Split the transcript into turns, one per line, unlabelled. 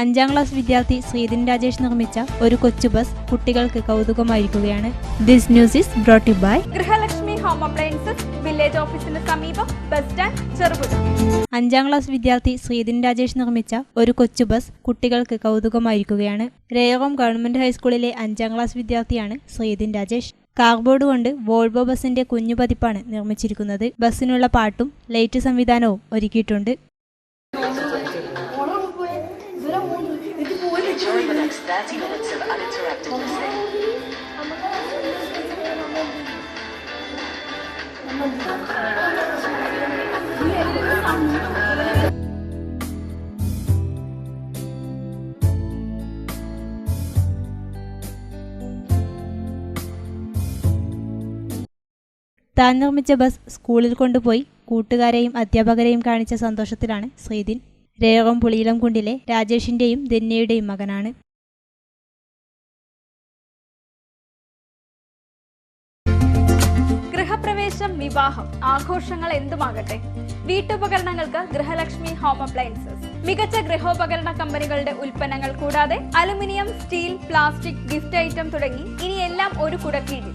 അഞ്ചാം ക്ലാസ് വിദ്യാർത്ഥി ശ്രീധൻ രാജേഷ് നിർമ്മിച്ച ഒരു കൊച്ചു ബസ് കുട്ടികൾക്ക് കൗതുകമായിരിക്കുകയാണ്. This news is brought by
Grihalakshmi home appliances village ഓഫീസിന് സമീപം ബസ് സ്റ്റാൻഡ് ചെറുപുഴ
അഞ്ചാം ക്ലാസ് വിദ്യാർത്ഥി ശ്രീധൻ രാജേഷ് നിർമ്മിച്ച ഒരു കൊച്ചു ബസ് കുട്ടികൾക്ക് കൗതുകമായിരിക്കുകയാണ്. രേവം ഗവൺമെന്റ് ഹൈസ്കൂളിലെ അഞ്ചാം ക്ലാസ് വിദ്യാർത്ഥിയാണ് ശ്രീധൻ രാജേഷ്. കാർബോർഡ് കൊണ്ട് വോൾവോ ബസിന്റെ കുഞ്ഞു പതിപ്പാണ് നിർമ്മിച്ചിരിക്കുന്നത്. ബസ്സിനുള്ള പാട്ടും ലൈറ്റ് സംവിധാനവും ഒരുക്കിയിട്ടുണ്ട്.
Enjoy the next 30 minutes of uninterrupted listening.
താൻ നിർമ്മിച്ച ബസ് സ്കൂളിൽ കൊണ്ടുപോയി കൂട്ടുകാരെയും അധ്യാപകരെയും കാണിച്ച സന്തോഷത്തിലാണ് ശ്രീദിൻ രേവം പുളിയിലംകുണ്ടിലെ രാജേഷിന്റെയും ധന്യയുടെയും മകനാണ്.
ഗൃഹപ്രവേശം വിവാഹം ആഘോഷങ്ങൾ എന്തുമാകട്ടെ? വീട്ടുപകരണങ്ങൾക്ക് ഗൃഹലക്ഷ്മി ഹോം അപ്ലയൻസസ്. മികച്ച ഗൃഹോപകരണ കമ്പനികളുടെ ഉൽപ്പന്നങ്ങൾ കൂടാതെ aluminium steel plastic gift item തുടങ്ങി ഇനി എല്ലാം ഒരു കുടക്കീഴിൽ.